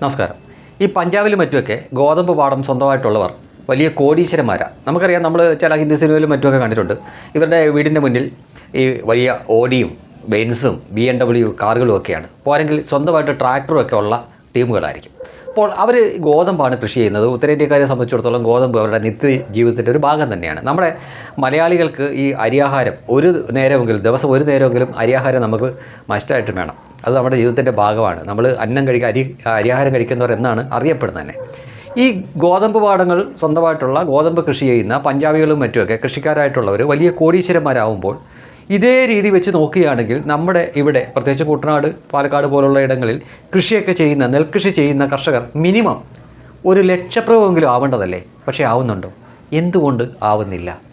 നമസ്കാരം. ഈ പഞ്ചാബിലും മറ്റുമൊക്കെ ഗോതമ്പ് പാടം സ്വന്തമായിട്ടുള്ളവർ വലിയ കോടീശ്വരന്മാരാണ് നമുക്കറിയാം നമ്മൾ ചില ഹിന്ദി സിനിമയിലും മറ്റുമൊക്കെ കണ്ടിട്ടുണ്ട്. ഇവരുടെ വീടിന്റെ മുന്നിൽ ഈ വലിയ ഓഡിയും ബെൻസും ബി എം ഡബ്ല്യു കാറുകളും ഒക്കെയാണ്. പോരെങ്കിൽ സ്വന്തമായിട്ട് ട്രാക്ടറും ഒക്കെ ഉള്ള ടീമുകളായിരിക്കും. അപ്പോൾ അവർ ഗോതമ്പാണ് കൃഷി ചെയ്യുന്നത്. ഉത്തരേന്ത്യക്കാരെ സംബന്ധിച്ചിടത്തോളം ഗോതമ്പ് അവരുടെ നിത്യ ജീവിതത്തിന്റെ ഒരു ഭാഗം തന്നെയാണ്. നമ്മുടെ മലയാളികൾക്ക് ഈ അരിയാഹാരം ഒരു നേരമെങ്കിലും ദിവസം ഒരു നേരമെങ്കിലും അരിയാഹാരം നമുക്ക് മസ്റ്റായിട്ട് വേണം. അത് നമ്മുടെ ജീവിതത്തിന്റെ ഭാഗമാണ്. നമ്മൾ അന്നം കഴിക്കുക അരി അരിയാഹാരം കഴിക്കുന്നവർ എന്നാണ് അറിയപ്പെടുന്നത് തന്നെ. ഈ ഗോതമ്പ് പാടങ്ങൾ സ്വന്തമായിട്ടുള്ള ഗോതമ്പ് കൃഷി ചെയ്യുന്ന പഞ്ചാബികളും മറ്റുമൊക്കെ കൃഷിക്കാരായിട്ടുള്ളവർ വലിയ കോടീശ്വരന്മാരാകുമ്പോൾ ഇതേ രീതി വെച്ച് നോക്കുകയാണെങ്കിൽ നമ്മുടെ ഇവിടെ പ്രത്യേകിച്ച് കുട്ടനാട് പാലക്കാട് പോലുള്ള ഇടങ്ങളിൽ കൃഷിയൊക്കെ ചെയ്യുന്ന നെൽകൃഷി ചെയ്യുന്ന കർഷകർ മിനിമം ഒരു ലക്ഷപ്രവെങ്കിലും ആവേണ്ടതല്ലേ? പക്ഷേ ആവുന്നുണ്ടോ? എന്തുകൊണ്ട് ആവുന്നില്ല?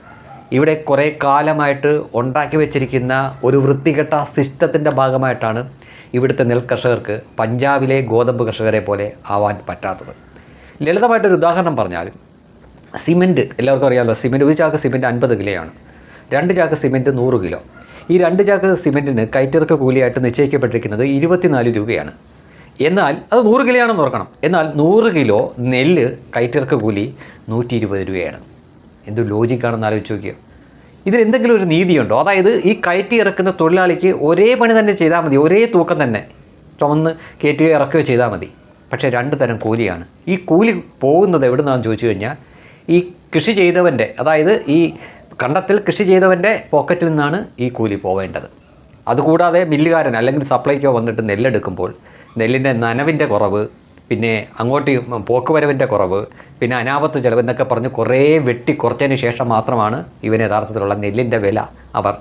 ഇവിടെ കുറേ കാലമായിട്ട് ഉണ്ടാക്കി വെച്ചിരിക്കുന്ന ഒരു വൃത്തികെട്ട സിസ്റ്റത്തിന്റെ ഭാഗമായിട്ടാണ് ഇവിടുത്തെ നെൽകർഷകർക്ക് പഞ്ചാബിലെ ഗോതമ്പ് കർഷകരെ പോലെ ആവാൻ പറ്റാത്തത്. ലളിതമായിട്ടൊരു ഉദാഹരണം പറഞ്ഞാൽ സിമെന്റ് എല്ലാവർക്കും അറിയാമല്ലോ സിമെന്റ് ഒരു ചാക്ക് സിമെന്റ് അൻപത് കിലോയാണ്. രണ്ട് ചാക്ക് സിമെന്റ് നൂറ് കിലോ. ഈ രണ്ട് ചാക്ക് സിമെന്റിന് കയറ്റിറക്ക കൂലിയായിട്ട് നിശ്ചയിക്കപ്പെട്ടിരിക്കുന്നത് ഇരുപത്തിനാല് രൂപയാണ്. എന്നാൽ അത് നൂറ് കിലോയാണെന്ന് ഓർക്കണം. എന്നാൽ നൂറ് കിലോ നെല്ല് കയറ്റിറക്ക കൂലി നൂറ്റി ഇരുപത് രൂപയാണ്. എന്ത് ലോജിക്കാണെന്ന് ആലോചിച്ച് നോക്കിയോ. ഇതിൽ എന്തെങ്കിലും ഒരു നീതിയുണ്ടോ? അതായത് ഈ കയറ്റി ഇറക്കുന്ന തൊഴിലാളിക്ക് ഒരേ പണി തന്നെ ചെയ്താൽ മതി ഒരേ തൂക്കം തന്നെ ചുമന്ന് കയറ്റുകയോ ഇറക്കുകയോ ചെയ്താൽ മതി. പക്ഷേ രണ്ട് തരം കൂലിയാണ്. ഈ കൂലി പോകുന്നത് എവിടെ നിന്നാണെന്ന് ചോദിച്ചു കഴിഞ്ഞാൽ ഈ കൃഷി ചെയ്തവന്റെ അതായത് ഈ കണ്ടത്തിൽ കൃഷി ചെയ്തവന്റെ പോക്കറ്റിൽ നിന്നാണ് ഈ കൂലി പോവേണ്ടത്. അതുകൂടാതെ മില്ലുകാരൻ അല്ലെങ്കിൽ സപ്ലൈക്കോ വന്നിട്ട് നെല്ലെടുക്കുമ്പോൾ നെല്ലിന്റെ നനവിന്റെ കുറവ് പിന്നെ അങ്ങോട്ട് പോക്ക് പോക്കുവരവിന്റെ കുറവ് പിന്നെ അനാപത്ത് ചിലവ് എന്നൊക്കെ പറഞ്ഞ് കുറേ വെട്ടി കുറച്ചതിന് ശേഷം മാത്രമാണ് ഇവന് യഥാർത്ഥത്തിലുള്ള നെല്ലിന്റെ വില അവർ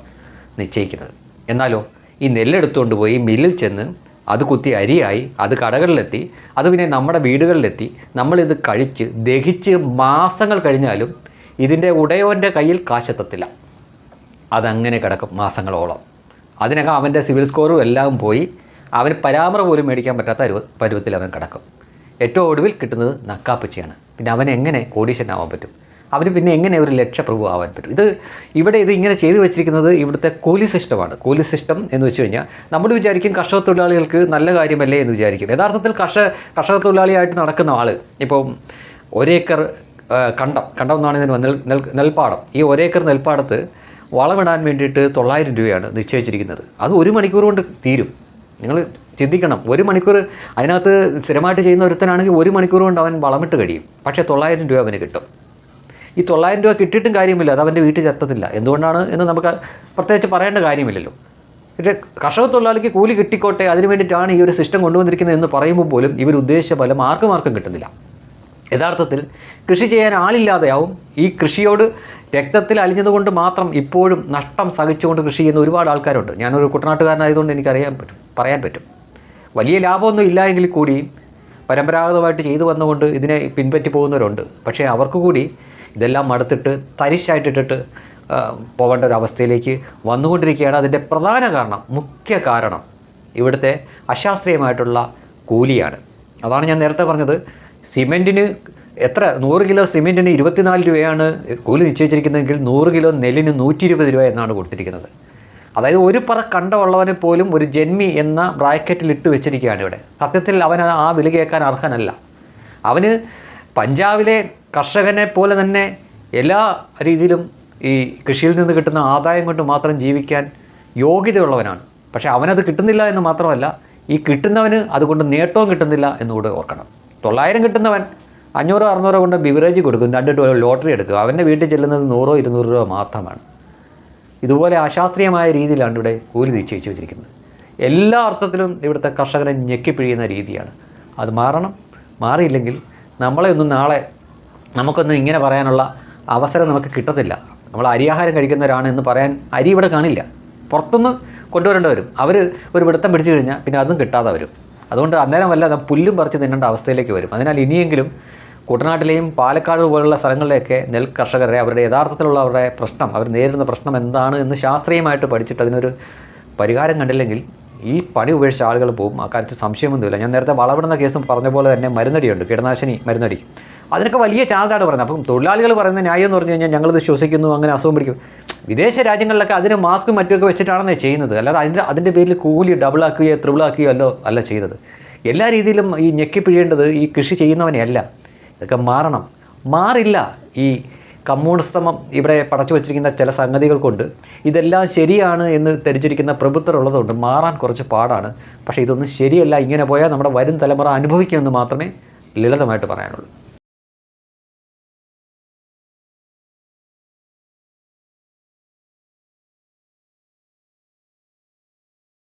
നിശ്ചയിക്കുന്നത്. എന്നാലോ ഈ നെല്ലെടുത്തുകൊണ്ട് പോയി മില്ലിൽ ചെന്ന് അത് കുത്തി അരിയായി അത് കടകളിലെത്തി അത് പിന്നെ നമ്മുടെ വീടുകളിലെത്തി നമ്മളിത് കഴിച്ച് ദഹിച്ച് മാസങ്ങൾ കഴിഞ്ഞാലും ഇതിന്റെ ഉടയവന്റെ കയ്യിൽ കാശെത്തത്തില്ല. അതങ്ങനെ കിടക്കും മാസങ്ങളോളം. അതിനകം അവന്റെ സിവിൽ സ്കോറും എല്ലാം പോയി അവന് പരാമറ പോലും മേടിക്കാൻ പറ്റാത്ത പരുവത്തിൽ അവൻ കിടക്കും. ഏറ്റവും ഒടുവിൽ കിട്ടുന്നത് നക്കാപ്പച്ചയാണ്. പിന്നെ അവൻ എങ്ങനെ കോടീശ്വരനാവാൻ പറ്റും? അവന് പിന്നെ എങ്ങനെ ഒരു ലക്ഷപ്രഭു ആവാൻ പറ്റും? ഇത് ഇവിടെ ഇത് ഇങ്ങനെ ചെയ്തു വെച്ചിരിക്കുന്നത് ഇവിടുത്തെ കൂലി സിസ്റ്റമാണ് കൂലി സിസ്റ്റം എന്ന് വെച്ച് കഴിഞ്ഞാൽ നമ്മൾ വിചാരിക്കും കർഷക തൊഴിലാളികൾക്ക് നല്ല കാര്യമല്ലേ എന്ന് വിചാരിക്കും. യഥാർത്ഥത്തിൽ കർഷക കർഷക തൊഴിലാളിയായിട്ട് നടക്കുന്ന ആൾ ഇപ്പം ഒരേക്കർ കണ്ടം. കണ്ടം എന്നാണ് ഇതിന് നെൽ നെൽ നെൽപ്പാടം. ഈ ഒരേക്കർ നെൽപ്പാടത്ത് വളമിടാൻ വേണ്ടിയിട്ട് തൊള്ളായിരം രൂപയാണ് നിശ്ചയിച്ചിരിക്കുന്നത്. അത് ഒരു മണിക്കൂർ കൊണ്ട് തീരും. നിങ്ങൾ ചിന്തിക്കണം ഒരു മണിക്കൂർ അതിനകത്ത് സ്ഥിരമായിട്ട് ചെയ്യുന്ന ഒരുത്തനാണെങ്കിൽ ഒരു മണിക്കൂർ കൊണ്ട് അവൻ വളമിട്ട് കഴിയും. പക്ഷേ തൊള്ളായിരം രൂപ അവന് കിട്ടും. ഈ തൊള്ളായിരം രൂപ കിട്ടിയിട്ടും കാര്യമില്ല അത് അവന്റെ വീട്ടിൽ എത്തത്തില്ല എന്തുകൊണ്ടാണ് എന്ന് നമുക്ക് പ്രത്യേകിച്ച് പറയേണ്ട കാര്യമില്ലല്ലോ. പക്ഷേ കർഷക തൊഴിലാളിക്ക് കൂലി കിട്ടിക്കോട്ടെ അതിന് വേണ്ടിയിട്ടാണ് ഈ ഒരു സിസ്റ്റം കൊണ്ടുവന്നിരിക്കുന്നത് എന്ന് പറയുമ്പോൾ പോലും ഇവർ ഉദ്ദേശിച്ച ഫലം ആർക്കും ആർക്കും കിട്ടുന്നില്ല. യഥാർത്ഥത്തിൽ കൃഷി ചെയ്യാൻ ആളില്ലാതെയാവും. ഈ കൃഷിയോട് രക്തത്തിൽ അലിഞ്ഞതുകൊണ്ട് മാത്രം ഇപ്പോഴും നഷ്ടം സഹിച്ചുകൊണ്ട് കൃഷി ചെയ്യുന്ന ഒരുപാട് ആൾക്കാരുണ്ട്. ഞാനൊരു കുട്ടനാട്ടുകാരനായതുകൊണ്ട് എനിക്കറിയാൻ പറ്റും പറയാൻ പറ്റും. വലിയ ലാഭമൊന്നും ഇല്ല എങ്കിൽ കൂടിയും പരമ്പരാഗതമായിട്ട് ചെയ്തു വന്നുകൊണ്ട് ഇതിനെ പിൻപറ്റി പോകുന്നവരുണ്ട്. പക്ഷേ അവർക്ക് കൂടി ഇതെല്ലാം മടുത്തിട്ട് തരിശായിട്ടിട്ടിട്ട് പോകേണ്ട ഒരു അവസ്ഥയിലേക്ക് വന്നുകൊണ്ടിരിക്കുകയാണ്. അതിന്റെ പ്രധാന കാരണം മുഖ്യ കാരണം ഇവിടുത്തെ അശാസ്ത്രീയമായിട്ടുള്ള കൂലിയാണ്. അതാണ് ഞാൻ നേരത്തെ പറഞ്ഞത്. സിമെന്റിന് എത്ര? നൂറ് കിലോ സിമെന്റിന് ഇരുപത്തിനാല് രൂപയാണ് കൂലി നിശ്ചയിച്ചിരിക്കുന്നതെങ്കിൽ നൂറ് കിലോ നെല്ലിന് നൂറ്റി ഇരുപത് രൂപ എന്നാണ് കൊടുത്തിരിക്കുന്നത്. അതായത് ഒരു പറ കണ്ടമുള്ളവനെ പോലും ഒരു ജന്മി എന്ന ബ്രാക്കറ്റിൽ ഇട്ട് വെച്ചിരിക്കുകയാണ് ഇവിടെ. സത്യത്തിൽ അവൻ ആ വില കേൾക്കാൻ അർഹനല്ല. അവന് പഞ്ചാബിലെ കർഷകനെ പോലെ തന്നെ എല്ലാ രീതിയിലും ഈ കൃഷിയിൽ നിന്ന് കിട്ടുന്ന ആദായം കൊണ്ട് മാത്രം ജീവിക്കാൻ യോഗ്യതയുള്ളവനാണ്. പക്ഷേ അവനത് കിട്ടുന്നില്ല എന്ന് മാത്രമല്ല ഈ കിട്ടുന്നവന് അതുകൊണ്ട് നേട്ടവും കിട്ടുന്നില്ല എന്നുകൂടെ ഓർക്കണം. തൊള്ളായിരം കിട്ടുന്നവൻ അഞ്ഞൂറോ അറുന്നൂറോ കൊണ്ട് ബിവറേജ് കൊടുക്കും രണ്ട് ലോട്ടറി എടുക്കും. അവന്റെ വീട്ടിൽ ചെല്ലുന്നത് നൂറോ ഇരുന്നൂറ് രൂപ മാത്രമാണ്. ഇതുപോലെ അശാസ്ത്രീയമായ രീതിയിലാണ് ഇവിടെ കൂലി നിശ്ചയിച്ചു വെച്ചിരിക്കുന്നത്. എല്ലാ അർത്ഥത്തിലും ഇവിടുത്തെ കർഷകരെ ഞെക്കിപ്പിഴിയുന്ന രീതിയാണ്. അത് മാറണം. മാറിയില്ലെങ്കിൽ നമ്മളെ ഒന്നും നാളെ നമുക്കൊന്നും ഇങ്ങനെ പറയാനുള്ള അവസരം നമുക്ക് കിട്ടത്തില്ല. നമ്മൾ അരിയാഹാരം കഴിക്കുന്നവരാണ് എന്ന് പറയാൻ അരി ഇവിടെ കാണില്ല. പുറത്തുനിന്ന് കൊണ്ടുവരേണ്ടി വരും. അവർ ഒരു പിടുത്തം പിടിച്ചു കഴിഞ്ഞാൽ പിന്നെ അതും കിട്ടാതെ വരും. അതുകൊണ്ട് അന്നേരം വല്ല പുല്ലും പറിച്ച് തിന്നേണ്ട അവസ്ഥയിലേക്ക് വരും. അതിനാൽ ഇനിയെങ്കിലും കുട്ടനാട്ടിലെയും പാലക്കാട് പോലുള്ള സ്ഥലങ്ങളിലെയൊക്കെ നെൽ കർഷകരെ അവരുടെ യഥാർത്ഥത്തിലുള്ള അവരുടെ പ്രശ്നം അവർ നേരിടുന്ന പ്രശ്നം എന്താണ് എന്ന് ശാസ്ത്രീയമായിട്ട് പഠിച്ചിട്ട് അതിനൊരു പരിഹാരം കണ്ടില്ലെങ്കിൽ ഈ പണി ഉപേക്ഷിച്ച ആളുകൾ പോകും ആ കാര്യത്തിൽ സംശയമൊന്നുമില്ല. ഞാൻ നേരത്തെ വളവിടുന്ന കേസും പറഞ്ഞ പോലെ തന്നെ മരുന്നടിയുണ്ട്. കീടനാശിനി മരുന്നടി അതിനൊക്കെ വലിയ ചാർജാണ് പറയുന്നത്. അപ്പം തൊഴിലാളികൾ പറയുന്ന ന്യായം എന്ന് പറഞ്ഞു കഴിഞ്ഞാൽ ഞങ്ങളിത് ശ്വസിക്കുന്നു അങ്ങനെ അസുഖം പിടിക്കും. വിദേശ രാജ്യങ്ങളിലൊക്കെ അതിന് മാസ്ക് മറ്റുമൊക്കെ വെച്ചിട്ടാണെന്നേ ചെയ്യുന്നത്. അല്ലാതെ അതിന്റെ അതിന്റെ പേരിൽ കൂലി ത്രിബിൾ ആക്കുകയോ അല്ലോ അല്ല ചെയ്തത് എല്ലാ രീതിയിലും ഈ ഞെക്കിപ്പിഴേണ്ടത് ഈ കൃഷി ചെയ്യുന്നവനെയല്ല ഇതൊക്കെ മാറണം. മാറില്ല ഈ കമ്മ്യൂണിസമം ഇവിടെ പടച്ചു വച്ചിരിക്കുന്ന ചില സംഗതികൾ കൊണ്ട്. ഇതെല്ലാം ശരിയാണ് എന്ന് ധരിച്ചിരിക്കുന്ന പ്രഭുത്വർ ഉള്ളതുകൊണ്ട് മാറാൻ കുറച്ച് പാടാണ്. പക്ഷേ ഇതൊന്നും ശരിയല്ല. ഇങ്ങനെ പോയാൽ നമ്മുടെ വരും തലമുറ അനുഭവിക്കുമെന്ന് മാത്രമേ ലളിതമായിട്ട് പറയാനുള്ളൂ.